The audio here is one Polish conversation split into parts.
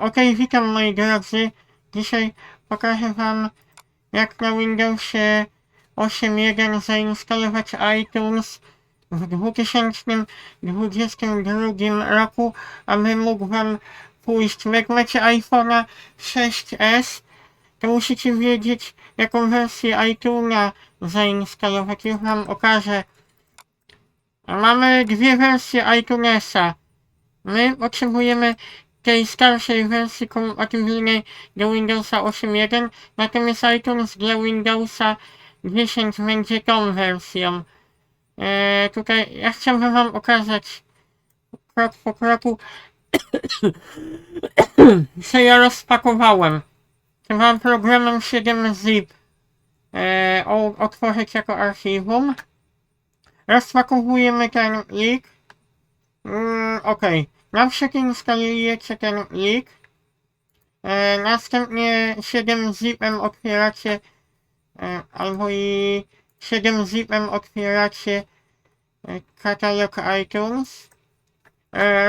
Ok, witam moi drodzy. Dzisiaj pokażę wam jak na Windowsie 8.1 zainstalować iTunes w 2022 roku, aby mógł wam pójść. Jak macie iPhone'a 6s, to musicie wiedzieć jaką wersję iTune'a zainstalować. Już wam okażę. Mamy dwie wersje iTunesa. My potrzebujemy tej starszej wersji kompatybilnej do Windowsa 8.1, natomiast iTunes dla Windowsa 10 będzie tą wersją. E, tutaj ja chciałbym wam pokazać krok po kroku, co ja rozpakowałem. Trzeba programem 7zip e, o- otworzyć jako archiwum. Rozpakowujemy ten plik. Mm, Okej. Na wszelki instalujecie ten plik. E, następnie 7 zipem otwieracie e, albo i 7 zipem otwieracie e, katalog iTunes.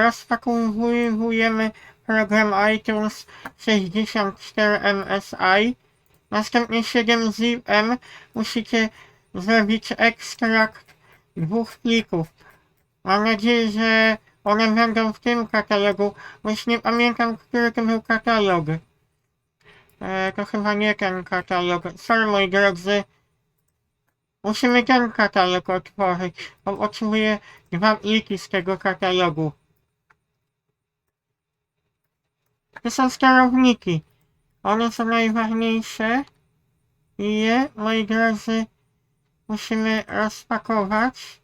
Rozpakowujemy program iTunes 64 MSI. Następnie 7 zipem musicie zrobić ekstrakt dwóch plików. Mam nadzieję, że one będą w tym katalogu, już nie pamiętam, który to był katalog. E, to chyba nie ten katalog. Sorry moi drodzy. Musimy ten katalog otworzyć, bo potrzebuję dwa pliki z tego katalogu. To są sterowniki. One są najważniejsze. I je, moi drodzy, musimy rozpakować.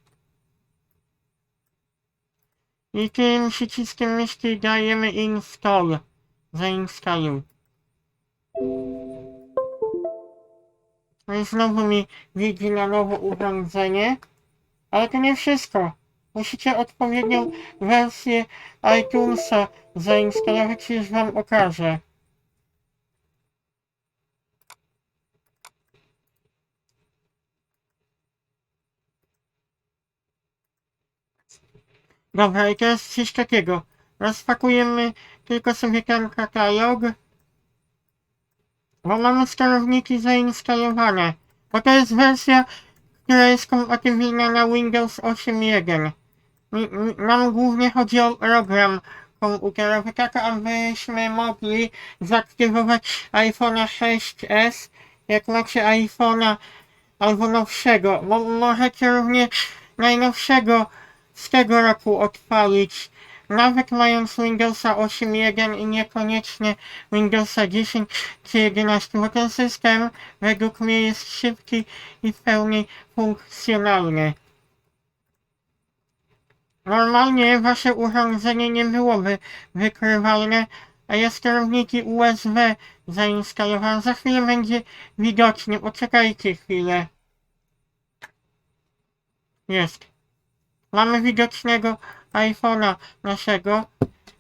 I tym przyciskiem myszki dajemy install. Zainstaluj. No i znowu mi widzi na nowo urządzenie. Ale to nie wszystko. Musicie odpowiednią wersję iTunesa zainstalować, już wam okażę. Dobra, i teraz coś takiego. Rozpakujemy tylko sobie ten katalog. Bo mamy sterowniki zainstalowane. Bo to jest wersja, która jest kompatybilna na Windows 8.1. Mi- mi- Nam głównie chodzi o program komputerowy, tak abyśmy mogli zaktywować iPhone'a 6s, jak macie iPhone'a albo nowszego. Bo możecie również najnowszego z tego roku odpalić, nawet mając Windowsa 8.1 i niekoniecznie Windowsa 10 czy 11, bo ten system według mnie jest szybki i w pełni funkcjonalny. Normalnie wasze urządzenie nie byłoby wykrywalne, a ja sterowniki USB zainstalowałem. Za chwilę będzie widocznie, poczekajcie chwilę. Jest. Mamy widocznego iPhone'a naszego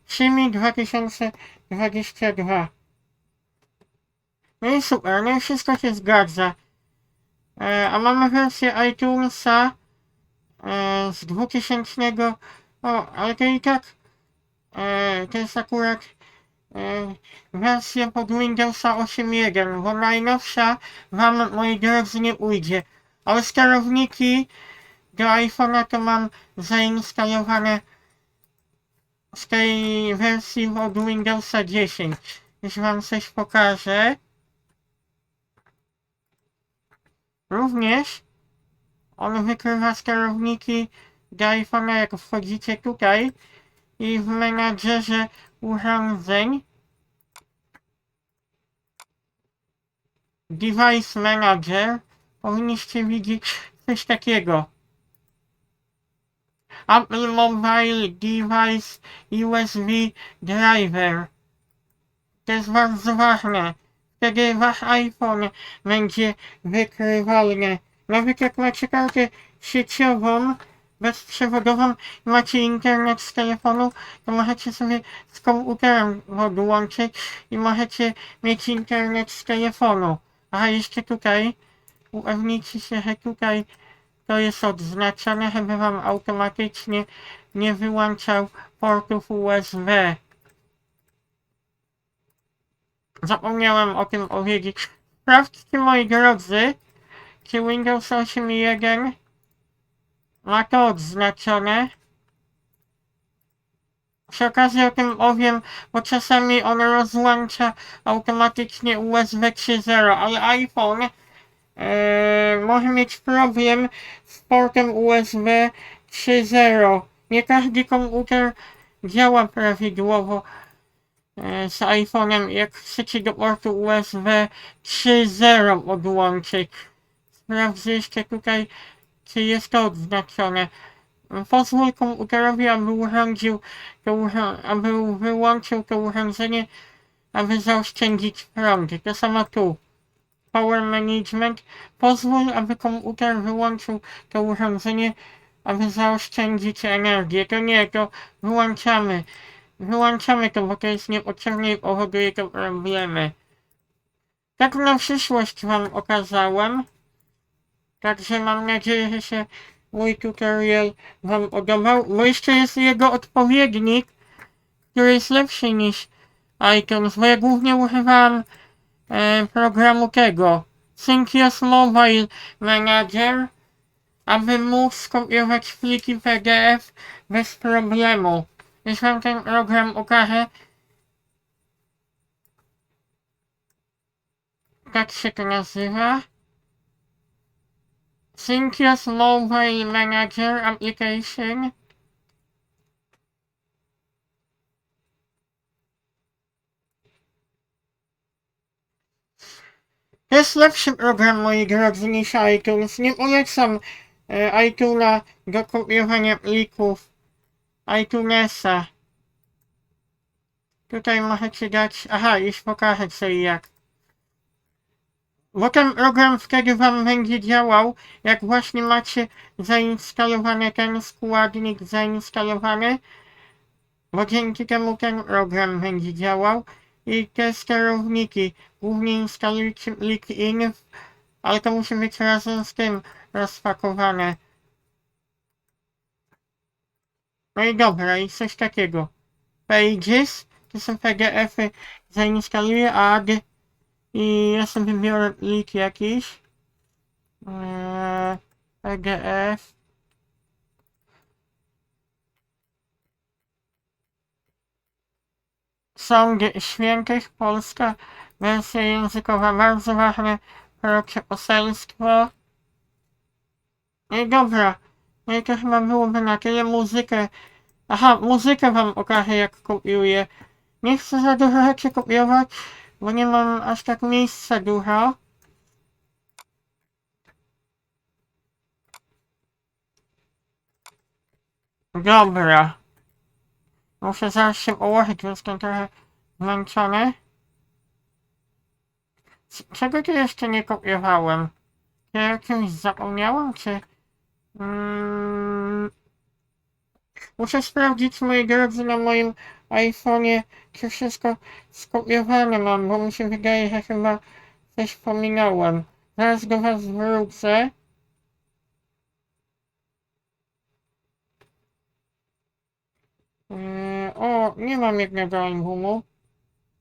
Szymi 2022. No i super, no i wszystko się zgadza. E, a mamy wersję iTunesa e, z 2000. O, ale to i tak e, to jest akurat e, wersja pod Windowsa 8.1, bo najnowsza wam, moi drodzy, nie ujdzie. Ale sterowniki do iPhone'a to mam zainstalowane z tej wersji od Windowsa 10. Już wam coś pokażę. Również on wykrywa sterowniki do iPhone'a jak wchodzicie tutaj i w menadżerze urządzeń Device Manager powinniście widzieć coś takiego. Apple Mobile Device USB Driver. To jest bardzo ważne. Wtedy wasz iPhone będzie wykrywalny. Nawet jak macie kartę sieciową, bezprzewodową i macie internet z telefonu, to możecie sobie z komputerem podłączyć i możecie mieć internet z telefonu. A jeszcze tutaj upewnijcie się, że tutaj to jest odznaczone, żeby wam automatycznie nie wyłączał portów USB. zapomniałem o tym powiedzieć. Sprawdźcie moi drodzy, czy Windows 8.1 ma to odznaczone. Przy okazji o tym powiem, bo czasami on rozłącza automatycznie USB 3.0, ale iPhone może mieć problem z portem USB 3.0. Nie każdy komputer działa prawidłowo e, z iPhone'em. Jak chcecie do portu USB 3.0 podłączyć, sprawdzę jeszcze tutaj, czy jest to odznaczone. Pozwól komputerowi, aby urządził to aby wyłączył to urządzenie, aby zaoszczędzić prąd. To samo tu. Power Management. Pozwól, aby komputer wyłączył to urządzenie, aby zaoszczędzić energię. To nie, to wyłączamy. Wyłączamy to, bo to jest niepotrzebne i powoduje to problemy. Tak na przyszłość Wam okazałem. Także mam nadzieję, że się mój tutorial Wam podobał, bo jeszcze jest jego odpowiednik, który jest lepszy niż iTunes, bo ja głównie używałem e, programu tego Syncios Mobile Manager, aby móc skopiować pliki PDF bez problemu. Już Wam ten program okaże. Tak się to nazywa. Syncios Mobile Manager Application. Jest lepszy program, moi drodzy, niż iTunes. Nie polecam e, iTune'a do kopiowania plików iTunesa. Tutaj możecie dać... Aha, już pokażę sobie jak. Bo ten program wtedy wam będzie działał, jak właśnie macie zainstalowany ten składnik zainstalowany, bo dzięki temu ten program będzie działał i te sterowniki. Głównie instalujcie plik in, ale to musi być razem z tym rozpakowane. No i dobra, i coś takiego. Pages, to są PDF-y, zainstaluję i ja sobie wybiorę plik jakiś. Eee, PDF. Sąd Świętych, Polska, wersja językowa, bardzo ważne, prorocze poselstwo. No i dobra, no i to chyba byłoby na tyle muzykę. Aha, muzykę wam pokażę jak kopiuję. Nie chcę za dużo rzeczy kopiować, bo nie mam aż tak miejsca dużo. Dobra. Muszę zaraz się położyć, bo jestem trochę zmęczony. C- Czego tu jeszcze nie kopiowałem? Czy ja czymś zapomniałem, czy... Mm... Muszę sprawdzić, moi drodzy, na moim iPhone'ie, czy wszystko skopiowane mam, bo mi się wydaje, że chyba coś pominąłem. Zaraz do was wrócę. O, nie mam jednego albumu.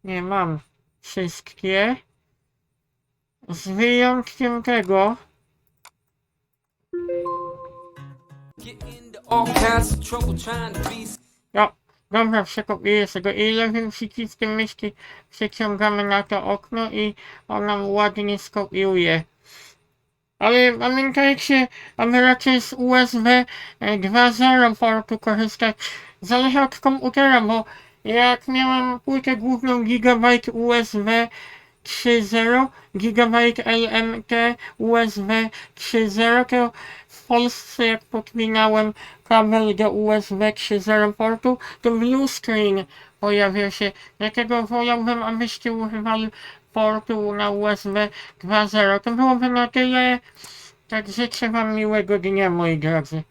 Nie mam wszystkie. Z wyjątkiem tego. No, dobra, przekopiuję sobie. I lewym przyciskiem myszki przeciągamy na to okno i on nam ładnie skopiuje. Ale pamiętajcie, aby raczej z USB e, 2.0 portu korzystać. Zależy od komputera, bo jak miałem płytę główną Gigabyte USB 3.0, Gigabyte LMT USB 3.0, to w Polsce jak podpinałem kabel do USB 3.0 portu, to blue screen pojawił się. Dlatego wolałbym, abyście używali portu na USB 2.0. To byłoby na tyle. Tak życzę wam miłego dnia, moi drodzy.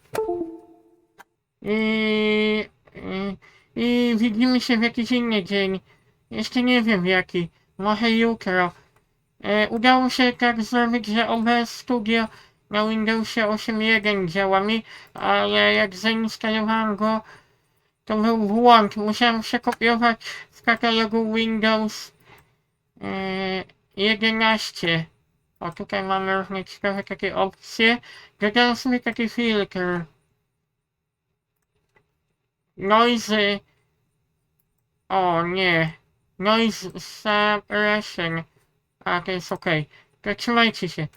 I, i, widzimy się w jakiś inny dzień. Jeszcze nie wiem jaki. Może jutro. E, udało się tak zrobić, że OBS Studio na Windowsie 8.1 działa mi, ale jak zainstalowałem go, to był błąd. Musiałem przekopiować z katalogu Windows Yy, 11. O, tutaj mamy różne ciekawe takie opcje. Dodam sobie taki filtr. Noisy. O, nie. Noise suppression. A, to jest ok. To trzymajcie się.